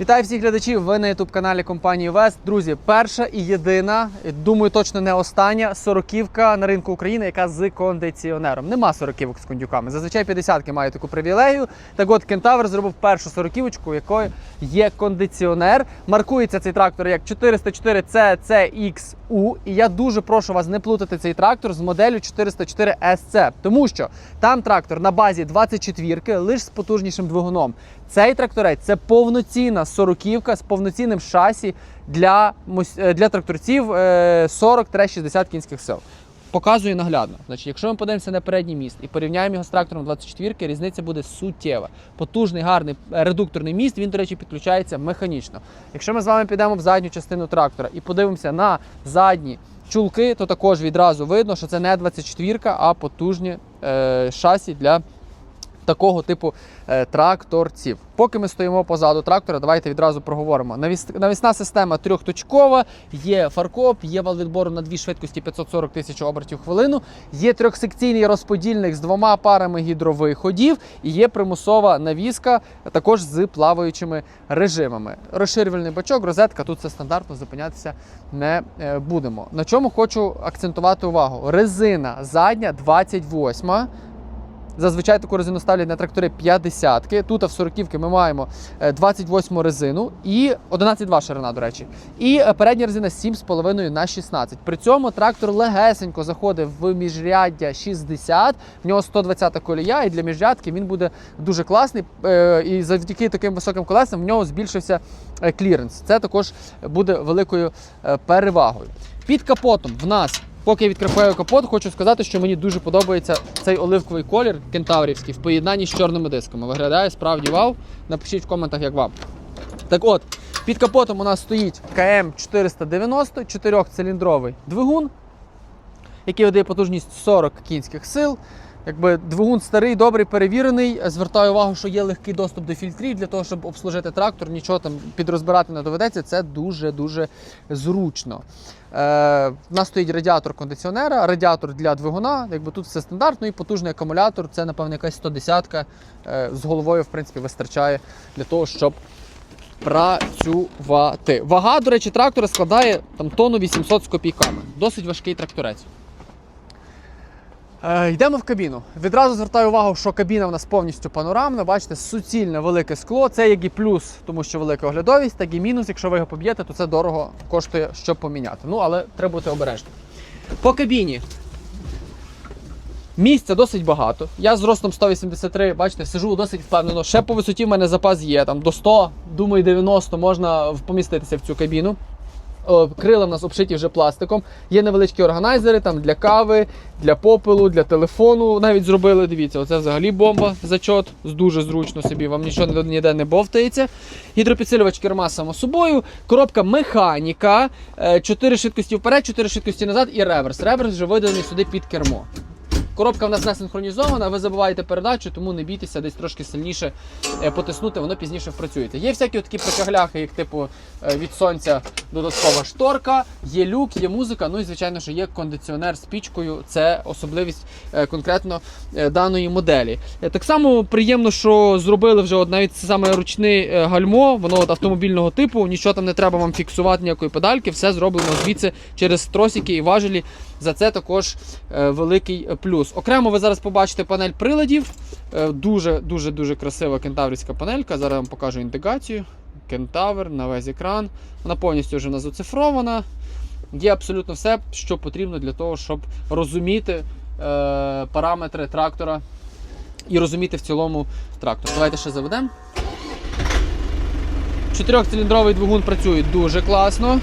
Вітаю всіх глядачів. Ви на ютуб каналі компанії Вест. Друзі, перша і єдина, думаю, точно не остання сороківка на ринку України, яка з кондиціонером. Нема сороківок з кондюками. Зазвичай 50-ки мають таку привілегію. Так от Кентавр зробив першу сороківочку, якою є кондиціонер. Маркується цей трактор як 404 CCXU. І я дуже прошу вас не плутати цей трактор з моделлю 404 SC, тому що там трактор на базі 24-ки, лише з потужнішим двигуном. Цей тракторець це повноцінна 40-ка з повноцінним шасі для, е, для тракторців е, 40-60 кінських сил. Показую наглядно. Значить, якщо ми подивимося на передній міст і порівняємо його з трактором 24 різниця буде суттєва. Потужний, гарний е, редукторний міст, він, до речі, підключається механічно. Якщо ми з вами підемо в задню частину трактора і подивимося на задні чулки, то також відразу видно, що це не 24, а потужні е, шасі для такого типу е, тракторців. Поки ми стоїмо позаду трактора, давайте відразу проговоримо. Навісна система трьохточкова, є фаркоп, є вал відбору на дві швидкості 540 тисяч обертів хвилину, є трьохсекційний розподільник з двома парами гідровиходів і є примусова навіска також з плаваючими режимами. Розширювальний бачок, розетка, тут все стандартно, зупинятися не е, будемо. На чому хочу акцентувати увагу? Резина задня 28. Зазвичай таку резину ставлять на трактори 50-ки. Тут в 40-ки ми маємо е, 28 резину і 11,2 ширина, до речі. І е, передня резина 7,5 на 16. При цьому трактор легесенько заходить в міжряддя 60, в нього 120 колія, і для міжрядки він буде дуже класний. Е, І завдяки таким високим колесам в нього збільшився е, кліренс. Це також буде великою е, перевагою. Під капотом в нас Поки я відкриваю капот, хочу сказати, що мені дуже подобається цей оливковий колір кентаврівський в поєднанні з чорними дисками. Виглядає справді вау. Напишіть в коментах, як вам. Так от, під капотом у нас стоїть КМ 490, 4-циліндровий двигун, який видає потужність 40 кінських сил. Якби двигун старий, добрий, перевірений. Звертаю увагу, що є легкий доступ до фільтрів для того, щоб обслужити трактор, нічого там підрозбирати не доведеться. Це дуже-дуже зручно. Е, в нас стоїть радіатор кондиціонера, радіатор для двигуна. Якби тут все стандартно і потужний акумулятор. Це, напевно, якась 110 е, з головою, в принципі, вистачає для того, щоб працювати. Вага, до речі, трактора складає там тонну 800 з копійками. Досить важкий тракторець. Е, йдемо в кабіну. Відразу звертаю увагу, що кабіна в нас повністю панорамна. Бачите, суцільне велике скло. Це як і плюс, тому що велика оглядовість, так і мінус. Якщо ви його поб'єте, то це дорого коштує, щоб поміняти. Ну, але треба бути обережним. По кабіні. Місця досить багато. Я з ростом 183, бачите, сижу досить впевнено. Ще по висоті в мене запас є. Там до 100, думаю, 90 можна поміститися в цю кабіну. Крила в нас обшиті вже пластиком. Є невеличкі органайзери там для кави, для попелу, для телефону. Навіть зробили. Дивіться, оце взагалі бомба зачот. Дуже зручно собі, вам нічого ніде не бовтається. Гідропідсилювач керма само собою. Коробка механіка. 4 швидкості вперед, 4 швидкості назад і реверс. Реверс вже виданий сюди під кермо. Коробка в нас не синхронізована, ви забуваєте передачу, тому не бійтеся десь трошки сильніше е, потиснути, воно пізніше впрацюється. Є всякі такі прикагляхи, як типу е, від сонця додаткова шторка, є люк, є музика. Ну і звичайно, що є кондиціонер з пічкою. Це особливість е, конкретно даної моделі. Так само приємно, що зробили вже от навіть саме ручне гальмо, воно от автомобільного типу, нічого там не треба вам фіксувати, ніякої педальки, все зроблено звідси через тросики і важелі. За це також великий плюс. Окремо ви зараз побачите панель приладів. Е, Дуже красива кентаврівська панелька. Зараз вам покажу індикацію. Кентавр на весь екран. Вона повністю вже назоцифрована. Є абсолютно все, що потрібно для того, щоб розуміти е, параметри трактора і розуміти в цілому трактор. Давайте ще заведемо. Чотирьохциліндровий двигун працює дуже класно.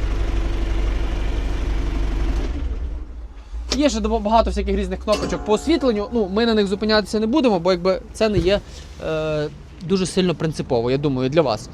Є ще багато всяких різних кнопочок по освітленню. Ну, ми на них зупинятися не будемо, бо якби це не є е, дуже сильно принципово, я думаю, для вас.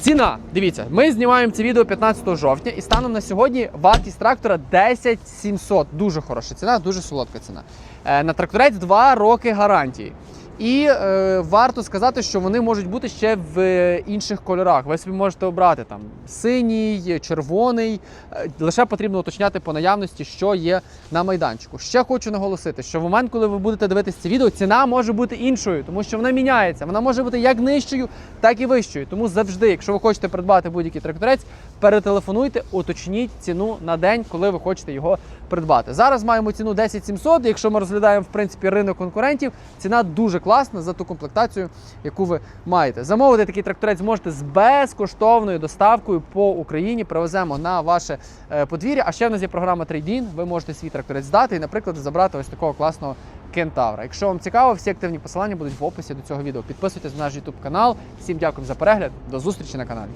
Ціна, дивіться, ми знімаємо це відео 15 жовтня і станом на сьогодні вартість трактора 10 700. Дуже хороша ціна, дуже солодка ціна. Е, на тракторець 2 роки гарантії. І е, варто сказати, що вони можуть бути ще в інших кольорах. Ви собі можете обрати там синій, червоний. Е, Лише потрібно уточняти по наявності, що є на майданчику. Ще хочу наголосити, що в момент, коли ви будете дивитися це відео, ціна може бути іншою, тому що вона міняється. Вона може бути як нижчою, так і вищою. Тому завжди, якщо ви хочете придбати будь-який тракторець, перетелефонуйте, уточніть ціну на день, коли ви хочете його придбати. Зараз маємо ціну 10 700. Якщо ми розглядаємо в принципі ринок конкурентів, ціна дуже класна за ту комплектацію, яку ви маєте. Замовити такий тракторець зможете з безкоштовною доставкою по Україні. Привеземо на ваше е, подвір'я. А ще в нас є програма Трейдін. Ви можете свій тракторець здати і, наприклад, забрати ось такого класного кентавра. Якщо вам цікаво, всі активні посилання будуть в описі до цього відео. Підписуйтесь на наш YouTube канал. Всім дякую за перегляд. До зустрічі на каналі.